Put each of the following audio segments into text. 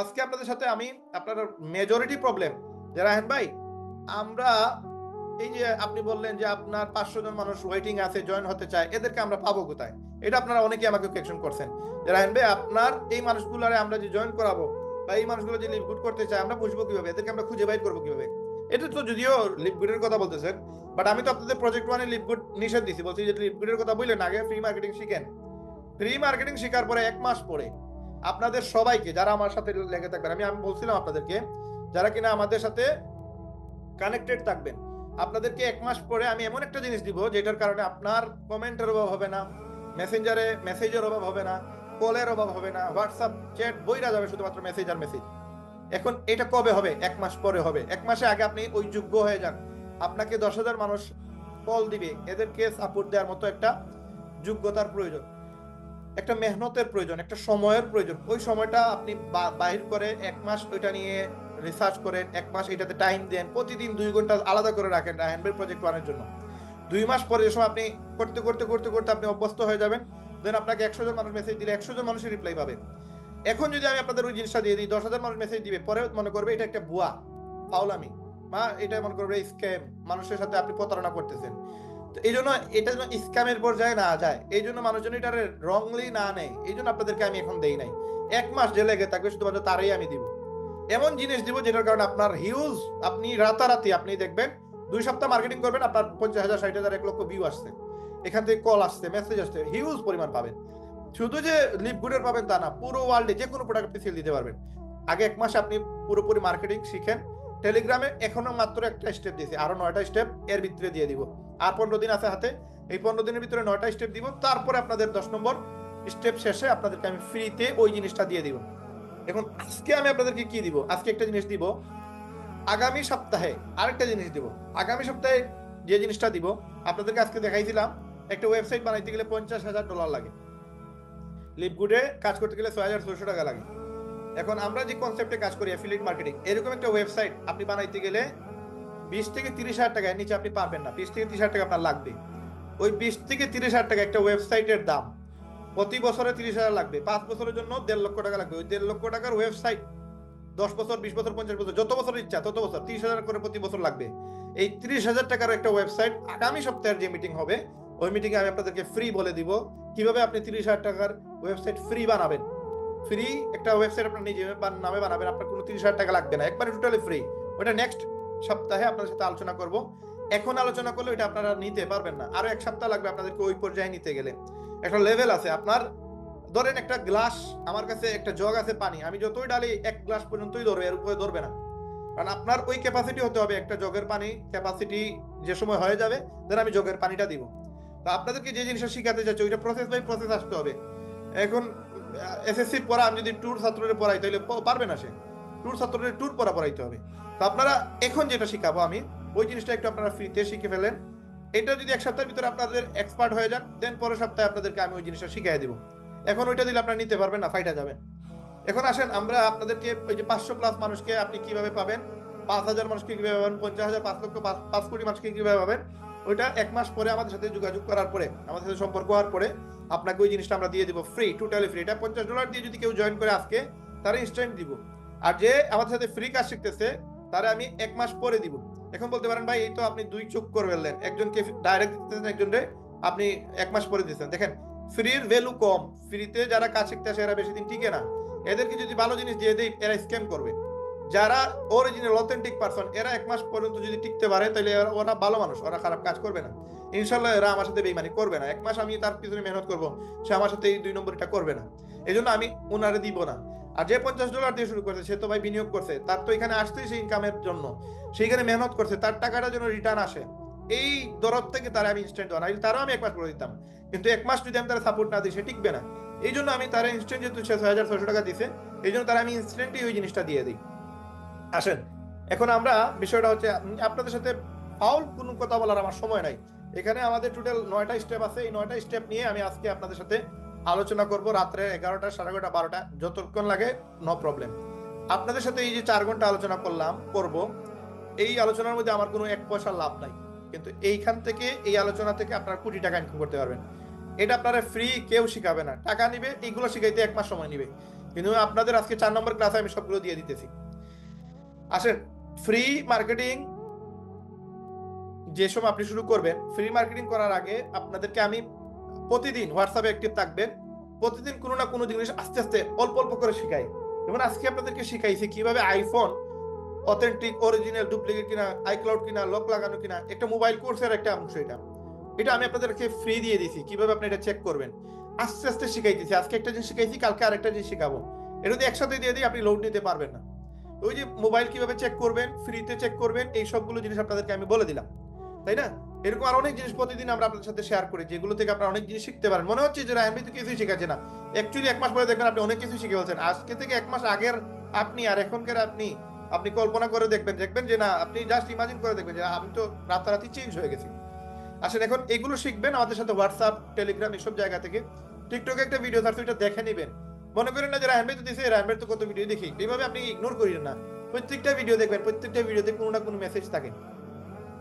আজকে আপনাদের সাথে আমি আপনার মেজরিটি প্রবলেম যে রাহেন ভাই, আমরা এই যে আপনি বললেন যে আপনার পাঁচশো জন মানুষ ওয়েটিং আছে জয়েন হতে চায়, এদেরকে আমরা পাবো কোথায়? এটা আপনারা অনেকেই আমাকে কোয়েকশন করছেন। যে রাহেন ভাই, আপনার এই মানুষগুলারে আমরা যে জয়েন করাবো বা এই মানুষগুলো যে লিভ গুড করতে চায়, আমরা বুঝব কীভাবে? এদেরকে আমরা খুঁজে বাইর করব কীভাবে? এটা তো যদিও লিভ গুডের কথা বলতেছেন বাট আমি তো আপনাদের প্রজেক্ট ওয়ানে লিভ গুড নিষেধ দিছি। বলছি যে লিভ গুডের কথা বললেন, আগে ফ্রি মার্কেটিং শিখেন। ফ্রি মার্কেটিং শেখার পরে এক মাস পরে আপনাদের সবাইকে, যারা আমার সাথে লেগে থাকবেন, আমি আমি বলছিলাম আপনাদেরকে, যারা কিনা আমাদের সাথে কানেক্টেড থাকবেন, আপনাদেরকে এক মাস পরে আমি এমন একটা জিনিস দিব, যেটার কারণে আপনার কমেন্টের অভাব হবে না মেসেঞ্জারে মেসেজের অভাব হবে না কলের অভাব হবে না হোয়াটসঅ্যাপ চ্যাট বইরা যাবে শুধুমাত্র মেসেজ আর মেসেজ এখন এটা কবে হবে? এক মাস পরে হবে। এক মাসে আগে আপনি ওই যোগ্য হয়ে যান। আপনাকে দশ হাজার মানুষ কল দিবে। এদেরকে সাপোর্ট দেওয়ার মতো একটা যোগ্যতার প্রয়োজন। একটা মেহনতের প্রয়োজন, একটা সময়ের প্রয়োজন। ওই সময়টা আপনি বাহির করে এক মাস ওইটা নিয়ে রিসার্চ করেন, এক মাস এটাতে টাইম দেন, প্রতিদিন দুই ঘণ্টা আলাদা করে রাখেন হ্যান্ডবেল প্রজেক্ট ওয়ানের জন্য। দুই মাস পরে সময় আপনি করতে করতে করতে করতে আপনি অভ্যস্ত হয়ে যাবেন দেন আপনাকে একশো জন মানুষ মেসেজ দিলে একশো জন মানুষের রিপ্লাই পাবে। এখন যদি আমি আপনাদের ওই জিনিসটা দিয়ে দিই, দশ হাজার মানুষ মেসেজ দিবে পরে মনে করবে এটা একটা ভুয়া, ফাউলামি মা এটা মনে করবে স্ক্যাম মানুষের সাথে আপনি প্রতারণা করতেছেন। তো এই জন্য এটা যেন স্ক্যামের পর্যায়ে না যায়। এই জন্য মানুষজন এটা রংলি না নেয়। এই জন্য আপনাদেরকে আমি এখন দেই নাই। এক মাস যে লেগে থাকবে, শুধুমাত্র তারই আমি দিব। এমন জিনিস দিব যেটার কারণে আপনার হিউজ আপনি রাতারাতি, আপনি দেখবেন, দুই সপ্তাহ মার্কেটিং করবেন, আপনার পঞ্চাশ হাজার, ষাট হাজার, এক লক্ষ ভিউ আসছে। এখান থেকে কল আসছে মেসেজ আসছে হিউজ পরিমাণ পাবেন। শুধু যে লিপ গুডের পাবেন তা না, পুরো ওয়ার্ল্ডে যে কোনো প্রোডাক্ট আপনি সেল দিতে পারবেন। আগে এক মাস আপনি পুরোপুরি মার্কেটিং শিখেন টেলিগ্রামে এখনও মাত্র একটা স্টেপ দিয়েছে। আরও নয়টা স্টেপ এর ভিতরে দিয়ে দিব। আর পনেরো দিন আছে হাতে। এই পনেরো দিনের ভিতরে নয়টা স্টেপ দিব। তারপরে আপনাদের দশ নম্বর স্টেপ শেষে আপনাদেরকে আমি ফ্রিতে ওই জিনিসটা দিয়ে দিব। এখন আজকে আমি আপনাদেরকে কি দিব? আজকে একটা জিনিস দিব। আগামী সপ্তাহে আরেকটা জিনিস দিব। আগামী সপ্তাহে যে জিনিসটা দিব, আপনাদেরকে আজকে দেখাইছিলাম, একটা ওয়েবসাইট বানাইতে গেলে পঞ্চাশ হাজার ডলার লাগে। লিপগুডে কাজ করতে গেলে ছয় হাজার ছয়শো টাকা লাগে। এখন আমরা যে কনসেপ্টে কাজ করি অ্যাফিলিয়েট মার্কেটিং এরকম একটা ওয়েবসাইট আপনি বানাইতে গেলে বিশ থেকে তিরিশ হাজার টাকা নিচে আপনি পারবেন না। বিশ থেকে তিরিশ হাজার টাকা আপনার লাগবে। ওই বিশ থেকে তিরিশ হাজার টাকা একটা ওয়েবসাইটের দাম প্রতি বছরে তিরিশ হাজার লাগবে। পাঁচ বছরের জন্য দেড় লক্ষ টাকা লাগবে। ওই দেড় লক্ষ টাকার ওয়েবসাইট দশ বছর, বিশ বছর, পঞ্চাশ বছর, যত বছর ইচ্ছা তত বছর তিরিশ হাজার করে প্রতি বছর লাগবে। এই তিরিশ হাজার টাকার একটা ওয়েবসাইট আগামী সপ্তাহের যে মিটিং হবে, ওই মিটিংয়ে আমি আপনাদেরকে ফ্রি বলে দিব। কীভাবে আপনি তিরিশ হাজার টাকার ওয়েবসাইট ফ্রি বানাবেন? ফ্রি একটা ওয়েবসাইট আপনার নিজে নামে বানাবেন, আপনার কোনো তিরিশ হাজার টাকা লাগবে না। একবারে টোটালি ফ্রি ওটা নেক্সট সপ্তাহে আপনাদের সাথে আলোচনা করব। এখন আলোচনা করলে এটা আপনারা নিতে পারবেন না। আরও এক সপ্তাহ লাগবে আপনাদেরকে ওই পর্যায়ে নিতে গেলে। একটা লেভেল আছে। আপনার ধরেন একটা গ্লাস আমার কাছে একটা জগ আছে পানি। আমি যতই ডালি, এক গ্লাস পর্যন্তই ধরবে, এর উপরে ধরবে না। কারণ আপনার ওই ক্যাপাসিটি হতে হবে একটা জগের পানি। ক্যাপাসিটি যে সময় হয়ে যাবে দেন আমি জগের পানিটা দিব। তো আপনাদেরকে যে জিনিসটা শিখাতে চাচ্ছি, ওইটা প্রসেস বাই প্রসেস আসতে হবে। এখন এসএসসি পড়া, আমি যদি ট্যুর ছাত্রদের পড়াই, তাহলে পারবে না সে। ট্যুর ছাত্রদের ট্যুর পড়া পড়াইতে হবে। তো আপনারা এখন যেটা শিখাবো আমি, ওই জিনিসটা একটু আপনারা ফ্রিতে শিখে ফেলেন। এটা যদি এক সপ্তাহের ভিতরে আপনাদের এক্সপার্ট হয়ে যান দেন পরের সপ্তাহে আপনাদেরকে আমি ওই জিনিসটা শিখিয়ে দিব। এখন ওইটা দিলে আপনারা নিতে পারবেন না, ফাইটা যাবেন এখন আসেন, আমরা আপনাদেরকে ওই যে পাঁচশো প্লাস মানুষকে আপনি কীভাবে পাবেন, পাঁচ হাজার মানুষকে কীভাবে পাবেন, পঞ্চাশ হাজার, পাঁচ লক্ষ পাঁচ কোটি মানুষকে কীভাবে পাবেন, ওইটা এক মাস পরে আমাদের সাথে যোগাযোগ করার পরে, আমাদের সাথে সম্পর্ক হওয়ার পরে আপনাকে ওই জিনিসটা আমরা দিয়ে দিব ফ্রি টোটালি ফ্রি এটা পঞ্চাশ ডলার দিয়ে যদি কেউ জয়েন করে আজকে, তারা ইনস্ট্যান্ট দিব। আর যে আমাদের সাথে ফ্রি কাজ শিখতেছে, তারা আমি এক মাস পরে দিব। এখন বলতে পারেন, ভাই, এই তো আপনি দুই চোখ করে ফেললেন। একজনকে ডাইরেক্ট দিতেছেন একজনকে আপনি এক মাস পরে দিচ্ছেন দেখেন ফ্রির ভ্যালু কম। ফ্রিতে যারা কাজ শিখতে আসে, এরা বেশি দিন টিকে না। এদেরকে যদি ভালো জিনিস দিয়ে দেয় এরা স্ক্যাম করবে। যারা অরিজিনাল অথেন্টিক পারসন এরা এক মাস পর্যন্ত যদি টিকতে পারে তাহলে ওরা ভালো মানুষ, ওরা খারাপ কাজ করবে না। ইনশাল্লাহ এরা আমার সাথে বেইমানি করবে না। এক মাস আমি তার পিছনে মেহনত করব, সে আমার সাথে এই দুই নম্বরটা করবে না। এই জন্য আমি ওনারে দিব না। আর যে পঞ্চাশ ডলার দিয়ে শুরু করছে, সে তো ভাই বিনিয়োগ করছে, তার তো এখানে আসতেই সে ইনকামের জন্য। সেইখানে মেহনত করছে, তার টাকাটা যেন রিটার্ন আসে। এই দরদ থেকে তারা আমি ইনস্ট্যান্ট দেওয়া তারও আমি এক মাস করে দিতাম। কিন্তু এক মাস যদি আমি তারা সাপোর্ট না দিই, সে টিকবে না। এই জন্য আমি তারা ইনস্ট্যান্ট যেহেতু ছয় হাজার ছয়শো টাকা দিছে, এই জন্য তারা আমি ইনস্ট্যান্টই ওই জিনিসটা দিয়ে দিই। আসেন, এখন আমরা বিষয়টা হচ্ছে আপনাদের সাথে ফাউল কোনো কথা বলার আমার সময় নাই। এখানে আমাদের টোটাল নয়টা স্টেপ আছে। এই নয়টা স্টেপ নিয়ে আমি আজকে আপনাদের সাথে আলোচনা করব রাত্রে এগারোটা, সাড়ে এগারোটা, বারোটা, যতক্ষণ লাগে নো প্রবলেম আপনাদের সাথে এই যে চার ঘণ্টা আলোচনা করলাম, করব, এই আলোচনার মধ্যে আমার কোনো এক পয়সা লাভ নাই। কিন্তু এইখান থেকে, এই আলোচনা থেকে আপনারা কোটি টাকা ইনকাম করতে পারবেন। এটা আপনারা ফ্রি কেউ শিখাবে না। টাকা নিবে, এইগুলো শিখাইতে এক মাস সময় নিবে। কিন্তু আপনাদের আজকে চার নম্বর ক্লাসে আমি সবগুলো দিয়ে দিতেছি। আসেন ফ্রি মার্কেটিং যে সময় আপনি শুরু করবেন ফ্রি মার্কেটিং করার আগে আপনাদেরকে আমি প্রতিদিন হোয়াটসঅ্যাপে অ্যাক্টিভ থাকবেন। প্রতিদিন কোনো না কোনো জিনিস আস্তে আস্তে, অল্প অল্প করে শেখাই। যেমন আজকে আপনাদেরকে শিখাইছি কীভাবে আইফোন অথেন্টিক অরিজিনাল ডুপ্লিকেট কিনা আইক্লাউড কিনা লক লাগানো কিনা, একটা মোবাইল কোর্সের একটা অংশ এটা। এটা আমি আপনাদেরকে ফ্রি দিয়ে দিছি, কীভাবে আপনি এটা চেক করবেন। আস্তে আস্তে শিখাইতেছি। আজকে একটা জিনিস শিখাইছি, কালকে আরেকটা জিনিস শিখাবো। এটা যদি একসাথে দিয়ে দিই, আপনি লোড নিতে পারবেন না। ওই যে মোবাইল কীভাবে চেক করবেন ফ্রিতে চেক করবেন, এই সবগুলো জিনিস আপনাদেরকে আমি বলে দিলাম। তাই না? এরকম আর অনেক জিনিস প্রতিদিন আমরা আপনাদের সাথে শেয়ার করি, যেগুলো থেকে আপনারা অনেক জিনিস শিখতে পারেন। মনে হচ্ছে যে রায়ন ভাই তো কিছুই শেখাচ্ছে না। অ্যাকচুয়ালি এক মাস পরে দেখবেন আপনি অনেক কিছু শিখে ফেলছেন। আজকে থেকে এক মাস আগের আপনি আর এখনকার আপনি আপনি কল্পনা করে দেখবেন দেখবেন যে না, আপনি জাস্ট ইমাজিন করে দেখবেন যে আমি তো রাতারাতি চেঞ্জ হয়ে গেছি। আসলে এখন এগুলো শিখবেন আমাদের সাথে হোয়াটসঅ্যাপ টেলিগ্রাম এসব জায়গা থেকে। টিকটকে একটা ভিডিও থাকছে ওইটা দেখে নেবেন। মনে করেন না যে রায়ন ভাই তো দিছে রায়ন ভাই তো কত ভিডিও দেখি। এইভাবে আপনি ইগনোর করিলেন না। প্রত্যেকটা ভিডিও দেখবেন, প্রত্যেকটা ভিডিওতে কোনো না কোনো মেসেজ থাকে।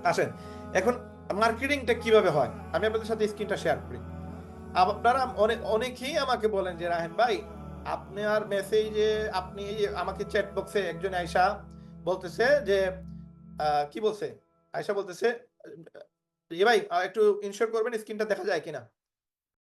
আসেন, এখন মার্কেটিংটা কীভাবে হয়? আমি আপনাদের সাথে স্ক্রিনটা শেয়ার করি। আপনারা অনেক অনেকেই আমাকে বলেন যে রাহেন ভাই আপনার মেসেজে আপনি আমাকে চ্যাট বক্সে একজন আয়সা বলতেছে যে কি বলছে? আয়সা বলতেছে, এ ভাই একটু ইনশোর করবেন স্ক্রিনটা দেখা যায় কিনা?